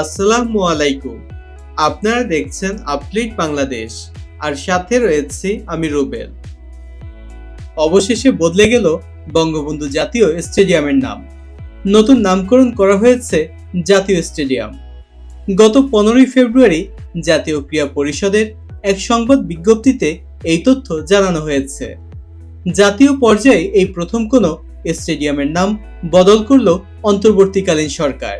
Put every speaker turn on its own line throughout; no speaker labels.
আসসালামু আলাইকুম। আপনারা দেখছেন আপলিট বাংলাদেশ, আর সাথে রয়েছে আমি রুবেল। অবশেষে বদলে গেল বঙ্গবন্ধু জাতীয় স্টেডিয়ামের নাম। নতুন নামকরণ করা হয়েছে জাতীয় স্টেডিয়াম। গত পনেরোই ফেব্রুয়ারি জাতীয় ক্রীড়া পরিষদের এক সংবাদ বিজ্ঞপ্তিতে এই তথ্য জানানো হয়েছে। জাতীয় পর্যায়ে এই প্রথম কোনো স্টেডিয়ামের নাম বদল করল অন্তর্বর্তীকালীন সরকার।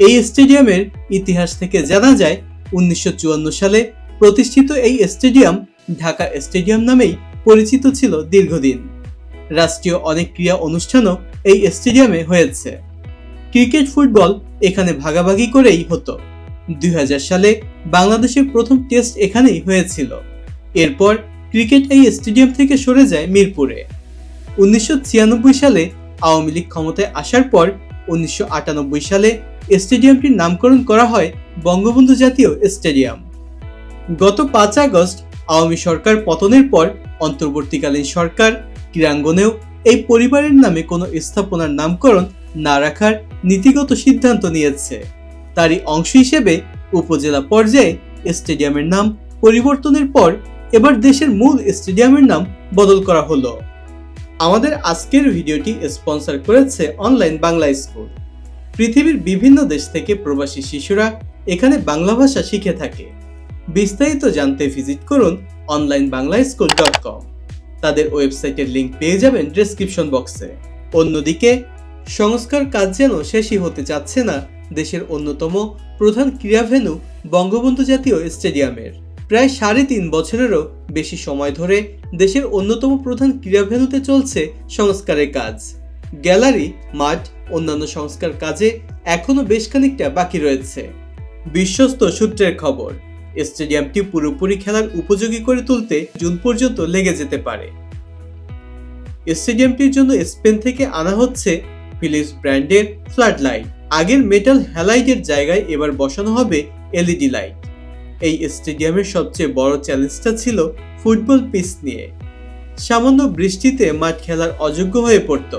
এই স্টেডিয়ামের ইতিহাস থেকে জানা যায়, উনিশশো চুয়ান্ন সালে প্রতিষ্ঠিত এই স্টেডিয়াম ঢাকা স্টেডিয়াম নামেই পরিচিত ছিল দীর্ঘদিন। রাষ্ট্রীয় অনেক ক্রীড়া অনুষ্ঠানও এই স্টেডিয়ামে হয়েছে। ক্রিকেট, ফুটবল এখানে ভাগাভাগি করেই হতো। দুই হাজার সালে বাংলাদেশের প্রথম টেস্ট এখানেই হয়েছিল। এরপর ক্রিকেট এই স্টেডিয়াম থেকে সরে যায় মিরপুরে। উনিশশো ছিয়ানব্বই সালে আওয়ামী লীগ ক্ষমতায় আসার পর উনিশশো আটানব্বই সালে স্টেডিয়ামটির নামকরণ করা হয় বঙ্গবন্ধু জাতীয় স্টেডিয়াম। গত পাঁচ আগস্ট আওয়ামী সরকার পতনের পর অন্তর্বর্তীকালীন সরকার ক্রীড়াঙ্গনেও এই পরিবারের নামে কোনো স্থাপনার নামকরণ না রাখার নীতিগত সিদ্ধান্ত নিয়েছে। তারই অংশ হিসেবে উপজেলা পর্যায়ে স্টেডিয়ামের নাম পরিবর্তনের পর এবার দেশের মূল স্টেডিয়ামের নাম বদল করা হলো। আমাদের আজকের ভিডিওটি স্পন্সর করেছে অনলাইন বাংলা স্কুল। পৃথিবীর বিভিন্ন দেশ থেকে প্রবাসী শিশুরা এখানে বাংলা ভাষা শিখে থাকে। বিস্তারিত জানতে ভিজিট করুন online Bangla school dot com তাদের ওয়েবসাইটের লিঙ্ক পেয়ে যাবেন ডেসক্রিপশন বক্সে অন্যদিকে, সংস্কার কাজ যেন শেষই হতে চাচ্ছে না, দেশের অন্যতম প্রধান ক্রীড়া ভেন্যু বঙ্গবন্ধু জাতীয় স্টেডিয়ামের। প্রায় সাড়ে তিন বছরেরও বেশি সময় ধরে দেশের অন্যতম প্রধান ক্রীড়া ভেন্যুতে চলছে সংস্কারের কাজ। গ্যালারি, মাঠ, অন্যান্য সংস্কার কাজে এখনও বেশ খানিকটা বাকি রয়েছে। বিশ্বস্ত সূত্রের খবর, স্টেডিয়ামটি পুরোপুরি খেলার উপযোগী করে তুলতে জুন পর্যন্ত লেগে যেতে পারে। স্টেডিয়ামটির জন্য স্পেন থেকে আনা হচ্ছে ফিলিপস ব্র্যান্ডের ফ্লাড লাইট আগের মেটাল হ্যালাইটের জায়গায় এবার বসানো হবে এলইডি লাইট। এই স্টেডিয়ামের সবচেয়ে বড় চ্যালেঞ্জটা ছিল ফুটবল পিচ নিয়ে। সামান্য বৃষ্টিতে মাঠ খেলার অযোগ্য হয়ে পড়ত।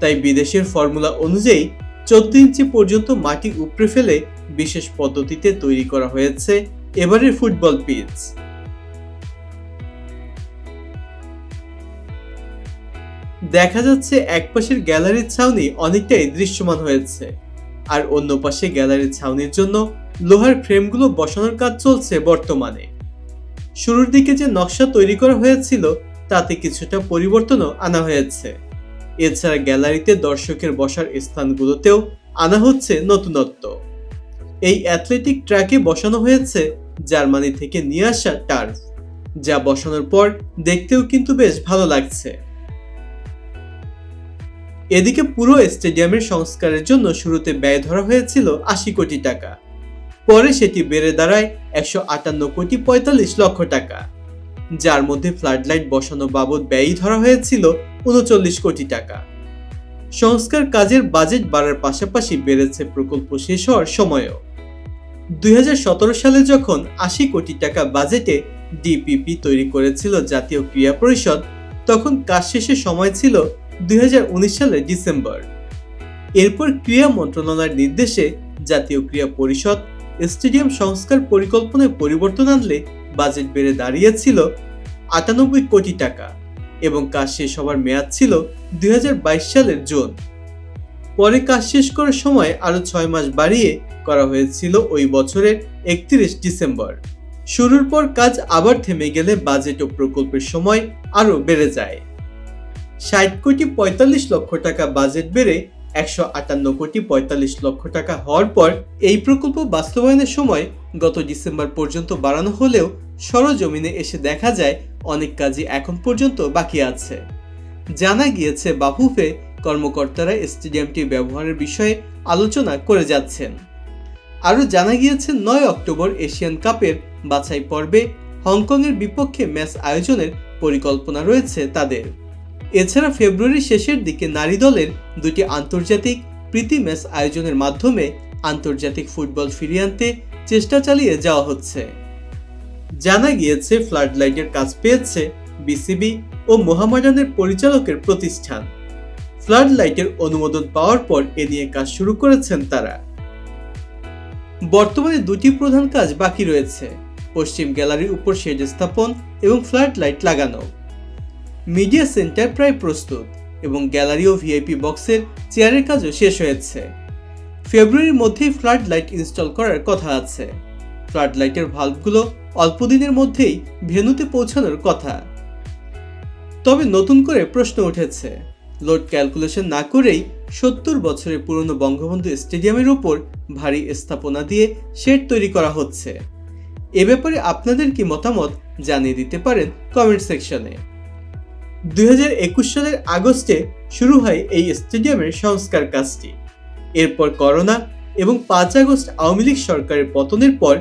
তাই বিদেশের ফর্মুলা অনুযায়ী চোদ্দ ইঞ্চি পর্যন্ত মাটি উপড়ে ফেলে বিশেষ পদ্ধতিতে তৈরি করা হয়েছে এবারের ফুটবল পিচ। দেখা যাচ্ছে এক পাশের গ্যালারির ছাউনি অনেকটাই দৃশ্যমান হয়েছে, আর অন্য পাশে গ্যালারির ছাউনির জন্য লোহার ফ্রেমগুলো বসানোর কাজ চলছে বর্তমানে। শুরুর দিকে যে নকশা তৈরি করা হয়েছিল, তাতে কিছুটা পরিবর্তনও আনা হয়েছে। এছাড়া গ্যালারিতে দর্শকের বসার স্থানগুলোতেও আনা হচ্ছে নতুনত্ব। এই অ্যাথলেটিক ট্র্যাকে বসানো হয়েছে জার্মানি থেকে নিয়ে আসা টার্ফ, যা বসানোর পর দেখতেও কিন্তু বেশ ভালো লাগছে। এদিকে পুরো স্টেডিয়ামের সংস্কারের জন্য শুরুতে ব্যয় ধরা হয়েছিল আশি কোটি টাকা। পরে সেটি বেড়ে দাঁড়ায় একশো আটান্ন কোটি পঁয়তাল্লিশ লক্ষ টাকা, যার মধ্যে ফ্লাডলাইট বসানো বাবদ ব্যয়ই ধরা হয়েছিল উনচল্লিশ কোটি টাকা। সংস্কার কাজের বাজেট বাড়ার পাশাপাশি বেড়েছে প্রকল্প শেষ হওয়ার সময়ও। দুই হাজার সতেরো সালে যখন আশি কোটি টাকা বাজেটে ডিপিপি তৈরি করেছিল জাতীয় ক্রীড়া পরিষদ, তখন কাজ শেষের সময় ছিল দুই হাজার উনিশ সালের ডিসেম্বর। এরপর ক্রীড়া মন্ত্রণালয়ের নির্দেশে জাতীয় ক্রীড়া পরিষদ স্টেডিয়াম সংস্কার পরিকল্পনায় পরিবর্তন আনলে বাজেট বেড়ে দাঁড়িয়েছিল আটানব্বই কোটি টাকা। এবং কাজ শেষ হওয়ার মেয়াদ ছিল দুই হাজার বাইশ সালের জুন। পরে কাজ শেষ করার সময় আরও ছয় মাস বাড়িয়ে করা হয়েছিল ওই বছরের একত্রিশ ডিসেম্বর। শুরুর পর কাজ আবার থেমে গেলে বাজেট ও প্রকল্পের সময় আরও বেড়ে যায়। ষাট কোটি পঁয়তাল্লিশ লক্ষ টাকা বাজেট বেড়ে একশো আটান্ন কোটি পঁয়তাল্লিশ লক্ষ টাকা হওয়ার পর এই প্রকল্প বাস্তবায়নের সময় গত ডিসেম্বর পর্যন্ত বাড়ানো হলেও সরজমিনে এসে দেখা যায় অনেক কাজই এখন পর্যন্ত বাকি আছে। জানা গিয়েছে বাফুফে কর্মকর্তারা স্টেডিয়ামটি ব্যবহারের বিষয়ে আলোচনা করে যাচ্ছেন। আরও জানা গিয়েছে, নয় অক্টোবর এশিয়ান কাপের বাছাই পর্বে হংকংয়ের বিপক্ষে ম্যাচ আয়োজনের পরিকল্পনা রয়েছে তাদের। এছাড়া ফেব্রুয়ারি শেষের দিকে নারী দলের দুটি আন্তর্জাতিক প্রীতি ম্যাচ আয়োজনের মাধ্যমে আন্তর্জাতিক ফুটবল ফিরিয়ে আনতে চেষ্টা চালিয়ে যাওয়া হচ্ছে। জানা গিয়েছে ফ্লাড লাইটের কাজ পেয়েছে বিসিবি ও মোহামেডানের পরিচালকের প্রতিষ্ঠান। ফ্লাড লাইটের অনুমোদন পাওয়ার পর এ নিয়ে কাজ শুরু করেছেন তারা। বর্তমানে দুটি প্রধান কাজ বাকি রয়েছে, পশ্চিম গ্যালারির উপর শেড স্থাপন এবং ফ্ল্যাট লাইট লাগানো। মিডিয়া সেন্টার প্রায় প্রস্তুত এবং গ্যালারি ও ভিআইপি বক্সের চেয়ারের কাজও শেষ হয়েছে। ফেব্রুয়ারির মধ্যেই ফ্লাড লাইট ইনস্টল করার কথা আছে। ফ্লাড লাইটের ভাল্বগুলো অল্প দিনের মধ্যেই ভেন্যুতে পৌঁছানোর কথা। তবে নতুন করে প্রশ্ন উঠেছে, লোড ক্যালকুলেশন না করেই সত্তর বছরের পুরনো বঙ্গবন্ধু স্টেডিয়ামের উপর ভারী স্থাপনা দিয়ে শেড তৈরি করা হচ্ছে। এ ব্যাপারে আপনাদের কি মতামত জানিয়ে দিতে পারেন কমেন্ট সেকশনে। দুই হাজার একুশ সালের আগস্টে শুরু হয় এই স্টেডিয়ামের সংস্কার কাজটি। এরপর করোনা এবং পাঁচ আগস্ট আওয়ামী লীগ সরকারের পতনের পর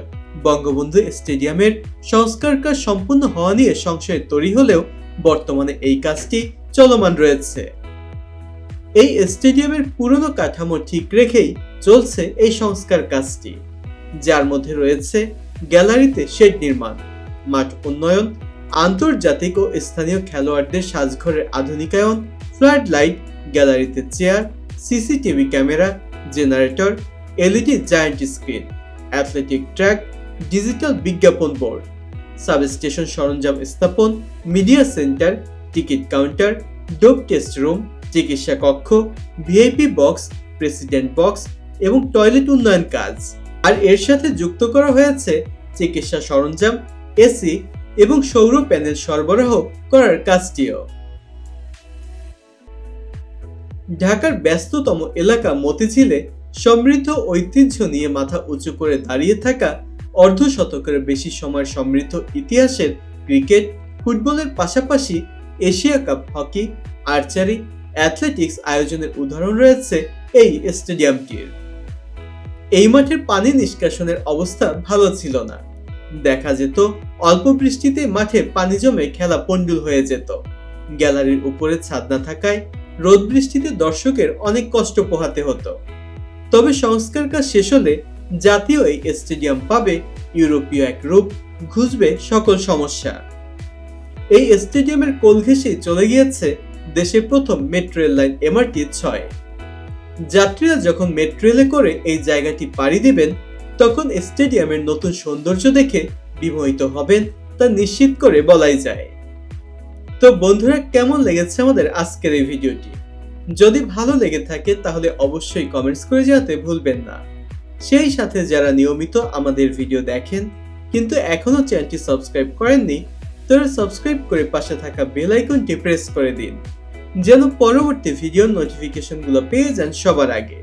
বঙ্গবন্ধু স্টেডিয়ামের সংস্কার কাজ সম্পূর্ণ হওয়া নিয়ে সংশয় তৈরি হলেও বর্তমানে এই কাজটি চলমান রয়েছে। এই স্টেডিয়ামের পুরনো কাঠামো ঠিক রেখেই চলছে এই সংস্কার কাজটি। যার মধ্যে রয়েছে গ্যালারিতে শেড নির্মাণ, মাঠ উন্নয়ন আন্তর্জাতিক ও স্থানীয় খেলোয়াড়দের সাজঘরের আধুনিকায়ন, ফ্লাড লাইট, গ্যালারিতে chair, CCTV camera, generator, LED giant screen, athletic track, digital বিজ্ঞাপন বোর্ড, সাবস্টেশন সরঞ্জাম স্থাপন, media centre, ticket counter, dope test room, চিকিৎসা কক্ষ, ভিআইপি বক্স, প্রেসিডেন্ট বক্স এবং টয়লেট উন্নয়ন কাজ। আর এর সাথে যুক্ত করা হয়েছে চিকিৎসা সরঞ্জাম, এসি এবং সৌর প্যানেল সরবরাহ করার কাজটিও। ঢাকার ব্যস্ততম এলাকা মতিঝিলে সমৃদ্ধ ঐতিহ্য নিয়ে মাথা উঁচু করে দাঁড়িয়ে থাকা অর্ধ শতকের বেশি সময় সমৃদ্ধ ইতিহাসের ক্রিকেট, ফুটবলের পাশাপাশি Asia cup, hockey, archery, athletics আয়োজনের উদাহরণ রয়েছে এই স্টেডিয়ামটির। এই মাঠের পানি নিষ্কাশনের অবস্থা ভালো ছিল না। দেখা যেত, অল্প বৃষ্টিতে মাঠে পানি জমে খেলা পণ্ডুল হয়ে যেত। গ্যালারির উপরে ছাদ না থাকায় রোদ বৃষ্টিতে দর্শকের অনেক কষ্ট পোহাতে হতো। তবে সংস্কার কাজ শেষ হলে জাতীয় এই স্টেডিয়াম পাবে ইউরোপীয় এক রূপ ঘুষবে সকল সমস্যা। এই স্টেডিয়ামের কোল ঘেঁষেই চলে গিয়েছে দেশের প্রথম মেট্রো রেল লাইন এমআরটি ছয়। যাত্রীরা যখন মেট্রো রেলে করে এই জায়গাটি পাড়ি দেবেন তখন স্টেডিয়ামের নতুন সৌন্দর্য দেখে বিমোহিত হবেন তা নিশ্চিত করে বলাই যায়। তো বন্ধুরা, কেমন লেগেছে আমাদের আজকের এই ভিডিওটি? যদি ভালো লেগে থাকে তাহলে অবশ্যই কমেন্টস করে জানাতে ভুলবেন না। সেই সাথে যারা নিয়মিত আমাদের ভিডিও দেখেন, কিন্তু এখনও চ্যানেলটি সাবস্ক্রাইব করেননি, তারা সাবস্ক্রাইব করে পাশে থাকা বেল আইকনটি প্রেস করে দিন। যেন পরবর্তী ভিডিওর নোটিফিকেশনগুলো পেয়ে যান সবার আগে।